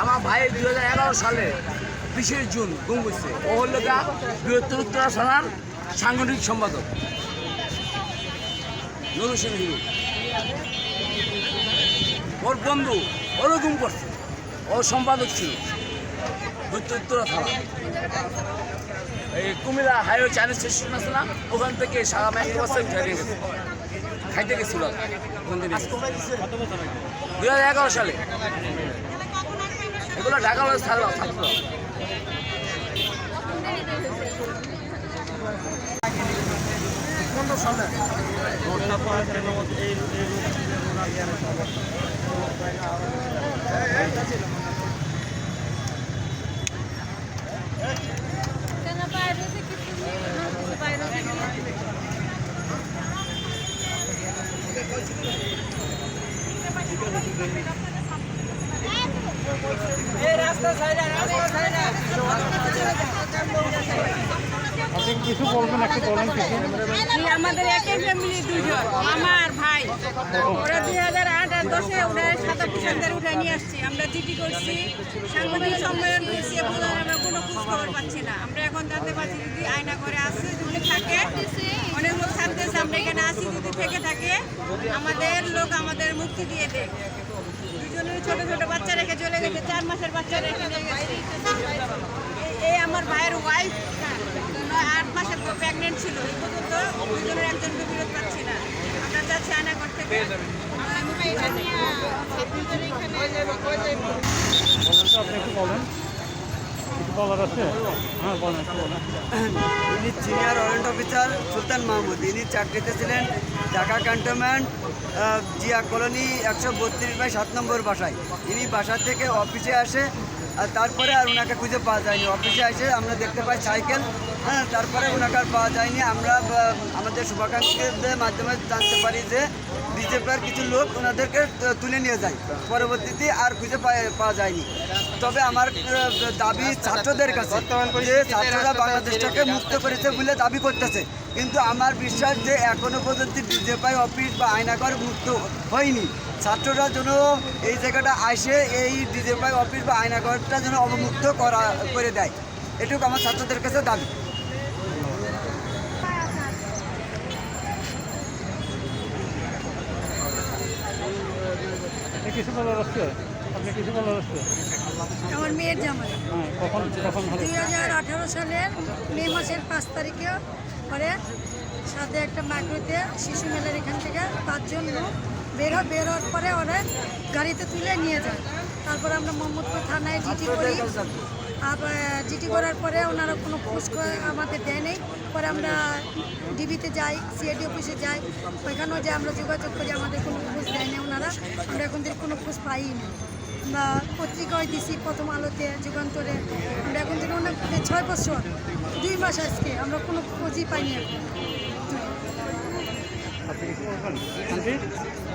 আমার ভাই দুই হাজার এগারো সালে বিশে জুন গুম করছে ও হলো গা বৃহত্তর উত্তরা থানার সাংগঠনিক সম্পাদক। ওর বন্ধু, ওরও গুম করছে। ও সম্পাদক ছিল বৃহত্তর উত্তরা থানা। এই কুমিল্লা হাইওয়ে চাইনিজ স্টেশন আছে না, ওখান থেকে সারা ম্যাচ গেছে। খাইতে গেছিল। ওখান থেকে দুই হাজার এগারো সালে। এগুলো ঢাকা কলেজ ছাত্র ছাত্র পনেরো সালে কেন বাইরে থেকে কিছু বাইরে থেকে আপনি কিছু বলবেন, একটু আমাদের একই ফ্যামিলি দুজন আমার ভাই। ওরা দুই হাজার আট আর দশে ওরা সাদা পোশাকদের উঠে নিয়ে আসছি। আমরা চিঠি করছি, সাংবাদিক সম্মেলন করছি, এবং আমরা কোনো খোঁজ খবর পাচ্ছি না। আমরা এখন জানতে পারছি যদি আয়না করে আসছে যদি থাকে অনেক লোক থাকতেছে আমরা এখানে আসি যদি থেকে থাকে আমাদের লোক আমাদের মুক্তি দিয়ে দেয়। দুজনের ছোট ছোট বাচ্চা রেখে চলে গেছে চার মাসের বাচ্চা রেখে এই- আমার ভাইয়ের ওয়াইফ আট মাসের প্রেগনেন্ট ছিল এই পর্যন্ত দুজনের একজনকে বিরোধ পাচ্ছি না। আমরা চাচ্ছি আয়নাগর থেকে। বলেন আপনি একটু বলেন। বলার আছে হ্যাঁ বলেন ইনি senior warrant officer Sultan Mahmud. ইনি চাকরিতে ছিলেন ঢাকা ক্যান্টনমেন্ট জিয়া কলোনি একশো বত্রিশ বাই সাত নম্বর বাসায়। ইনি বাসা থেকে অফিসে আসে আর তারপরে আর ওনাকে খুঁজে পাওয়া যায়নি। অফিসে এসে আমরা দেখতে পাই সাইকেল হ্যাঁ তারপরে ওনাকে আর পাওয়া যায়নি। আমরা আমাদের শুভাকাঙ্ক্ষীদের মাধ্যমে জানতে পারি যে বিজেপির কিছু লোক ওনাদেরকে তুলে নিয়ে যায়। পরবর্তীতে আর খুঁজে পাওয়া যায়নি। তবে আমার দাবি ছাত্রদের কাছে, যে ছাত্ররা বাংলাদেশটাকে মুক্ত করেছে বলে দাবি করতেছে। কিন্তু আমার বিশ্বাস যে এখনও পর্যন্ত বিজেপি অফিস বা আয়নাগর মুক্ত হয়নি। ছাত্ররা যেন এই জায়গাটা আসে এই ডিজেপাই অফিস বা আয়নাগরটা যেন অবমুক্ত করা করে দেয়। এটুকু আমার ছাত্রদের কাছে দাবি। কিছু বলার আছে? আপনি কিছু বলার আছে? আমার মেয়ের জামাই। হ্যাঁ কখন কখন দুই হাজার আঠারো সালের মে মাসের পাঁচ তারিখে পরে সাথে একটা মাইক্রোতে শিশু মেলার এখান থেকে পাঁচজন লোক বের হয় বের হওয়ার পরে ওরা গাড়িতে তুলে নিয়ে যায়। তারপরে আমরা মোহাম্মদপুর থানায় জিটি করি। আবার জিটি করার পরে ওনারা কোনো খোঁজ আমাদের দেয় নেই। পরে আমরা ডিবিতে যাই সিআইডি অফিসে যাই। ওইখানেও যে আমরা যোগাযোগ করি আমাদের কোনো খোঁজ দেয় না ওনারা। আমরা এখন থেকে কোনো খোঁজ পাই না। বা পত্রিকায় দিছি প্রথম আলোতে যুগান্তরে। আমরা এখন থেকে অনেক ছয় বছর দুই মাস আজকে আমরা কোনো খোঁজই পাইনি এখন।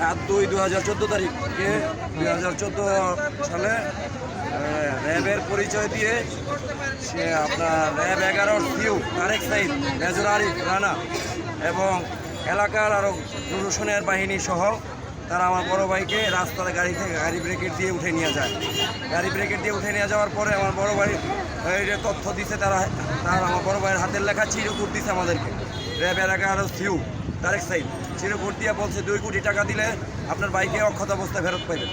সাত দুই দু হাজার চোদ্দ তারিখে। দুই হাজার চোদ্দ সালে র্যাবের পরিচয় দিয়ে সে আপনার র্যাব এগারোর সিউ, তারেক সাইদ, মেজর আরিফ রানা এবং এলাকার আরও হোসেনের বাহিনী সহ তারা আমার বড় ভাইকে রাস্তার গাড়ি থেকে গাড়ি ব্রেকেট দিয়ে উঠে নিয়ে যায়। গাড়ি ব্রেকেট দিয়ে উঠে নিয়ে যাওয়ার পরে আমার বড় ভাই তথ্য দিছে তারা, তার আমার বড় ভাইয়ের হাতের লেখা চিরকুট দিছে আমাদেরকে। র্যাব এলাকার আরও সিউ, তারেক সাইদ চিরকুট দিয়ে বলছে দুই কোটি টাকা দিলে আপনার বাইকে অক্ষত অবস্থায় ফেরত পাইবেন।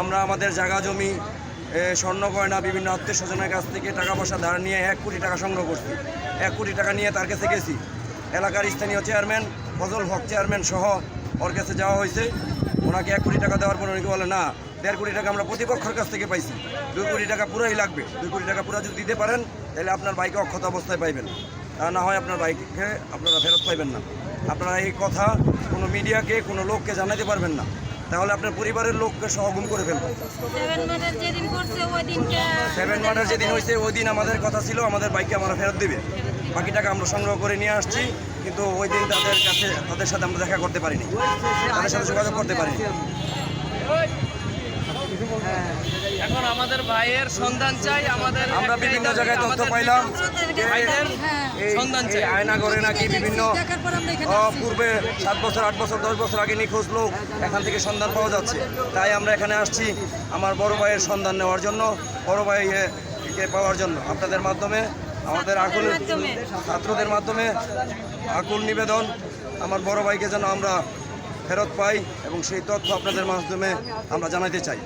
আমরা আমাদের জায়গা জমি স্বর্ণ গয়না, বিভিন্ন আত্মীয় স্বজনের কাছ থেকে টাকা পয়সা ধার নিয়ে এক কোটি টাকা সংগ্রহ করছি। এক কোটি টাকা নিয়ে তার কাছে গেছি। এলাকার স্থানীয় চেয়ারম্যান, ফজল হক চেয়ারম্যান সহ ওর কাছে যাওয়া হয়েছে। ওনাকে এক কোটি টাকা দেওয়ার পর উনি বলে, না, দেড় কোটি টাকা আমরা প্রতিপক্ষের কাছ থেকে পাইছি। দুই কোটি টাকা পুরাই লাগবে। দুই কোটি টাকা পুরা যদি দিতে পারেন, তাহলে আপনার বাইকে অক্ষত অবস্থায় পাইবেন। তা না হয় আপনার বাইককে আপনারা ফেরত পাইবেন না। আপনারা এই কথা কোনো মিডিয়াকে কোনো লোককে জানাতে পারবেন না। তাহলে আপনার পরিবারের লোককে সহগুম করে ফেলব। সেভেন মার্ডার যেদিন হয়েছে ওই দিন আমাদের কথা ছিল আমাদের বাইকে আমরা ফেরত দিবে। বাকি টাকা আমরা সংগ্রহ করে নিয়ে আসছি কিন্তু ওই দিন তাদের কাছে তাদের সাথে আমরা দেখা করতে পারিনি। তাদের সাথে যোগাযোগ করতে পারিনি। আমাদের ভাইয়ের সন্ধান চাই আমাদের আমরা বিভিন্ন জায়গায় তথ্য পাইলাম। হ্যাঁ সন্ধান চাই। আয়নাগরে নাকি বিভিন্ন। পূর্বে সাত বছর আট বছর দশ বছর আগে নিখোঁজ লোক এখান থেকে সন্ধান পাওয়া যাচ্ছে। তাই আমরা এখানে আসছি আমার বড় ভাইয়ের সন্ধান নেওয়ার জন্য বড় ভাইকে পাওয়ার জন্য। আপনাদের মাধ্যমে আমাদের আকুল ছাত্রদের মাধ্যমে আকুল নিবেদন আমার বড় ভাইকে যেন আমরা ফেরত পাই এবং সেই তথ্য আপনাদের মাধ্যমে আমরা জানাতে চাই।